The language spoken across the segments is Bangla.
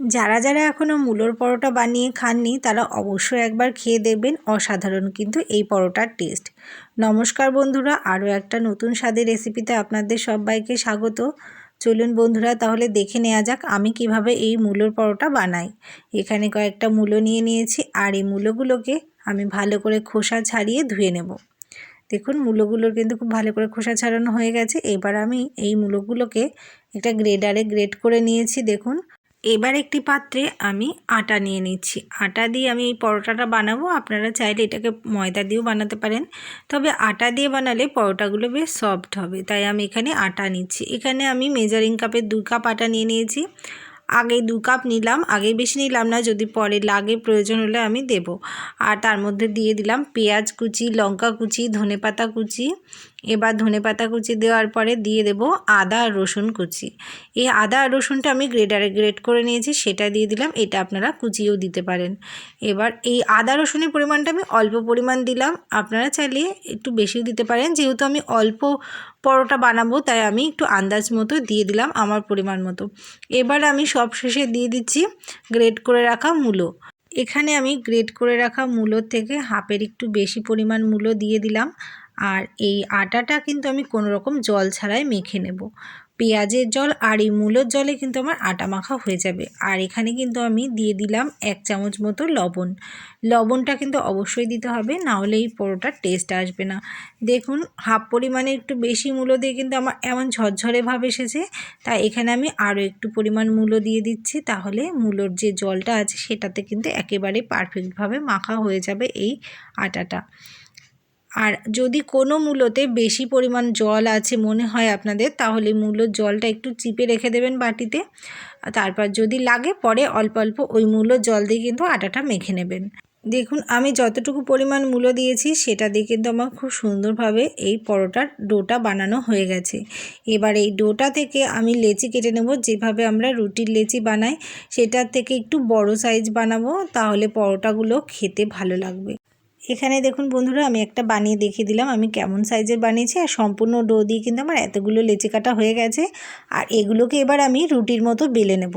যারা যারা এখনও মূলোর পরোটা বানিয়ে খাননি, তারা অবশ্যই একবার খেয়ে দেখবেন, অসাধারণ কিন্তু এই পরোটার টেস্ট নমস্কার বন্ধুরা, আরও একটা নতুন স্বাদের রেসিপিতে আপনাদের সবাইকে স্বাগত। চলুন বন্ধুরা, তাহলে দেখে নেওয়া যাক আমি কীভাবে এই মূলোর পরোটা বানাই। এখানে কয়েকটা মূলো নিয়ে নিয়েছি, আর এই মূলোগুলোকে আমি ভালো করে খোসা ছাড়িয়ে ধুয়ে নেব। দেখুন মূলোগুলোর কিন্তু খুব ভালো করে খোসা ছাড়ানো হয়ে গেছে। এবার আমি এই মূলোগুলোকে একটা গ্রেডারে গ্রেড করে নিয়েছি, দেখুন। এবার একটি পাত্রে আমি আটা নিয়ে নিচ্ছি। আটা দিয়ে আমি এই পরোটাটা বানাবো। আপনারা চাইলে এটাকে ময়দা দিয়েও বানাতে পারেন। তবে আটা দিয়ে বানালে পরোটাগুলো বেশ সফট হবে। তাই আমি এখানে আটা নিচ্ছি। এখানে আমি মেজারিং কাপের দু কাপ আটা নিয়ে নিয়েছি। আগে দু কাপ নিলাম আগে বেশি নিলাম না, যদি পরে লাগে প্রয়োজন হলে আমি দেব। আর তার মধ্যে দিয়ে দিলাম পেঁয়াজ কুচি, লঙ্কা কুচি, ধনে পাতা কুচি। এবার ধনে পাতা কুচি দেওয়ার পরে দিয়ে দেব আদা আর রসুন কুচি। এই আদা আর রসুনটা আমি গ্রেডারে গ্রেড করে নিয়েছি, সেটা দিয়ে দিলাম, এটা আপনারা কুচিয়েও দিতে পারেন। এবার এই আদা রসুনের পরিমাণটা আমি অল্প পরিমাণ দিলাম, আপনারা চাইলে একটু বেশিও দিতে পারেন, যেহেতু আমি অল্প পরোটা বানাবো, তাই আমি একটু আন্দাজ মতো দিয়ে দিলাম আমার পরিমাণ মতো। এবার আমি সব শেষে দিয়ে দিচ্ছি গ্রেড করে রাখা মূলো। এখানে আমি গ্রেড করে রাখা মূলোর থেকে হাফের একটু বেশি পরিমাণ মূলো দিয়ে দিলাম। আর এই আটাটা কিন্তু আমি কোনো রকম জল ছাড়াই মেখে নেব। পেঁয়াজের জল আর এই মূলোর জলে কিন্তু আমার আটা মাখা হয়ে যাবে। আর এখানে কিন্তু আমি দিয়ে দিলাম এক চামচ মতো লবণ। লবণটা কিন্তু অবশ্যই দিতে হবে, না হলে এই পরোটার টেস্ট আসবে না। দেখুন, হাফ পরিমাণে একটু বেশি মূলো দিয়ে কিন্তু আমার এমন ঝরঝরে ভাব এসেছে। তাই এখানে আমি আরও একটু পরিমাণ মূলো দিয়ে দিচ্ছি, তাহলে মূলোর যে জলটা আছে সেটাতে কিন্তু একেবারে পারফেক্টভাবে মাখা হয়ে যাবে এই আটাটা। আর যদি কোনো মূলোতে বেশি পরিমাণ জল আছে মনে হয় আপনাদের, তাহলে মূলোর জলটা একটু চিপে রেখে দেবেন বাটিতে। তারপর যদি লাগে, পরে অল্প অল্প ওই মূলোর জল দিয়ে কিন্তু আটাটা মেখে নেবেন। দেখুন, আমি যতটুকু পরিমাণ মূলো দিয়েছি, সেটা দিয়ে কিন্তু আমার খুব সুন্দরভাবে এই পরোটার ডোটা বানানো হয়ে গেছে। এবার এই ডোটা থেকে আমি লেচি কেটে নেব, যেভাবে আমরা রুটির লেচি বানাই, সেটার থেকে একটু বড় সাইজ বানাবো, তাহলে পরোটাগুলো খেতে ভালো লাগবে। এখানে দেখুন বন্ধুরা, আমি একটা বানিয়ে দেখিয়ে দিলাম। আমি কেমন সাইজের বানিয়েছি আর সম্পূর্ণ ডো দিয়ে কিন্তু আমার এতগুলো লেচি কাটা হয়ে গেছে। আর এগুলোকে এবার আমি রুটির মতো বেলে নেব।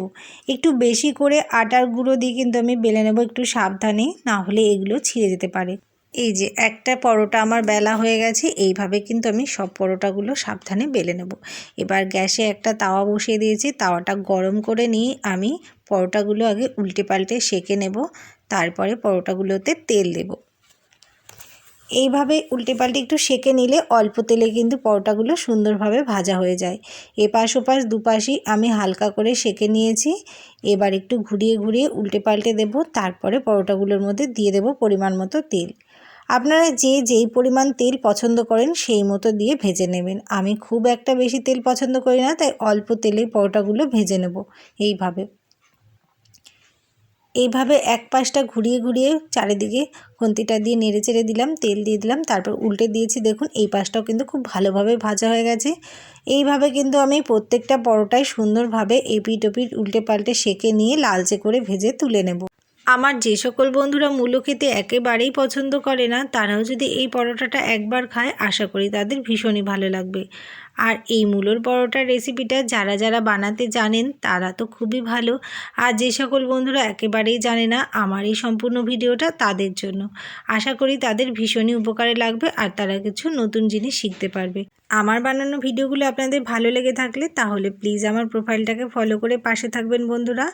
একটু বেশি করে আটার গুঁড়ো দিয়ে কিন্তু আমি বেলে নেব একটু সাবধানে, না হলে এগুলো ছিঁড়ে যেতে পারে। এই যে একটা পরোটা আমার বেলা হয়ে গেছে, এইভাবে কিন্তু আমি সব পরোটাগুলো সাবধানে বেলে নেব। এবার গ্যাসে একটা তাওয়া বসিয়ে দিয়েছি। তাওয়াটা গরম করে নিয়ে আমি পরোটাগুলো আগে উল্টে পাল্টে সেঁকে নেব। তারপরে পরোটাগুলোতে তেল দেবো। এইভাবে উল্টে পাল্টে একটু সেঁকে নিলে অল্প তেলে কিন্তু পরোটাগুলো সুন্দরভাবে ভাজা হয়ে যায়। এপাশ ওপাশ দুপাশই আমি হালকা করে সেঁকে নিয়েছি। এবার একটু ঘুরিয়ে ঘুরিয়ে উল্টে পাল্টে দেব, তারপরে পরোটাগুলোর মধ্যে দিয়ে দেব পরিমাণ মতো তেল। আপনারা যে যেই পরিমাণ তেল পছন্দ করেন সেই মতো দিয়ে ভেজে নেবেন। আমি খুব একটা বেশি তেল পছন্দ করি না, তাই অল্প তেলে পরোটাগুলো ভেজে নেব এইভাবে। এইভাবে এক পাশটা ঘুরিয়ে ঘুরিয়ে চারিদিকে খুন্তিটা দিয়ে নেড়ে চেড়ে দিলাম, তেল দিয়ে দিলাম, তারপর উল্টে দিয়েছি। দেখুন, এই পাশটাও কিন্তু খুব ভালোভাবে ভাজা হয়ে গেছে। এইভাবে কিন্তু আমি প্রত্যেকটা পরোটায় সুন্দরভাবে এপিট ওপিট উল্টে পাল্টে সেকে নিয়ে লালচে করে ভেজে তুলে নেব। আমার যে সকল বন্ধুরা মূলো খেতে একেবারেই পছন্দ করে না, তারাও যদি এই পরোটাটা একবার খায়, আশা করি তাদের ভীষণই ভালো লাগবে। আর এই মূলোর পরোটার রেসিপিটা যারা যারা বানাতে জানেন, তারা তো খুবই ভালো। আর যে সকল বন্ধুরা একেবারেই জানে না আমার এই সম্পূর্ণ ভিডিওটা তাদের জন্য। আশা করি তাদের ভীষণই উপকারে লাগবে আর তারা কিছু নতুন জিনিস শিখতে পারবে। আমার বানানো ভিডিওগুলো আপনাদের ভালো লেগে থাকলে তাহলে প্লিজ আমার প্রোফাইলটাকে ফলো করে পাশে থাকবেন বন্ধুরা।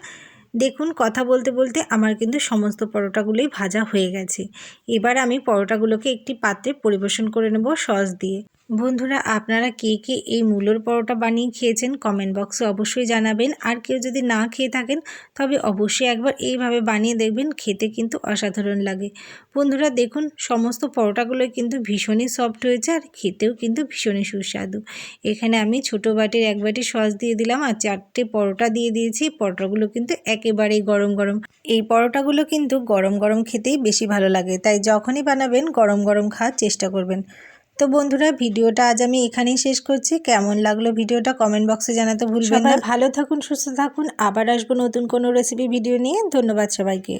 দেখুন, কথা বলতে বলতে আমার কিন্তু সমস্ত পরোটাগুলোই ভাজা হয়ে গেছে। এবার আমি পরোটাগুলোকে একটি পাত্রে পরিবেশন করে নেব সস দিয়ে। বন্ধুরা, আপনারা কে কে এই মূলোর পরোটা বানিয়ে খেয়েছেন কমেন্ট বক্সে অবশ্যই জানাবেন। আর কেউ যদি না খেয়ে থাকেন, তবে অবশ্যই একবার এইভাবে বানিয়ে দেখবেন, খেতে কিন্তু অসাধারণ লাগে। বন্ধুরা, দেখুন, সমস্ত পরোটাগুলোই কিন্তু ভীষণই সফট হয়েছে আর খেতেও কিন্তু ভীষণই সুস্বাদু। এখানে আমি ছোটো বাটির এক বাটি সস দিয়ে দিলাম আর চারটে পরোটা দিয়ে দিয়েছি। পরোটাগুলো কিন্তু একেবারেই গরম গরম। এই পরোটাগুলো কিন্তু গরম গরম খেতেই বেশি ভালো লাগে। তাই যখনই বানাবেন, গরম গরম খাওয়ার চেষ্টা করবেন। তো বন্ধুরা ভিডিওটা আজ আমি এখানেই শেষ করছি। কেমন লাগল ভিডিওটা কমেন্ট বক্সে জানাতে ভুলবেন না। ভালো থাকুন সুস্থ থাকুন। আবার আসব নতুন কোনো রেসিপি ভিডিও নিয়ে। ধন্যবাদ সবাইকে।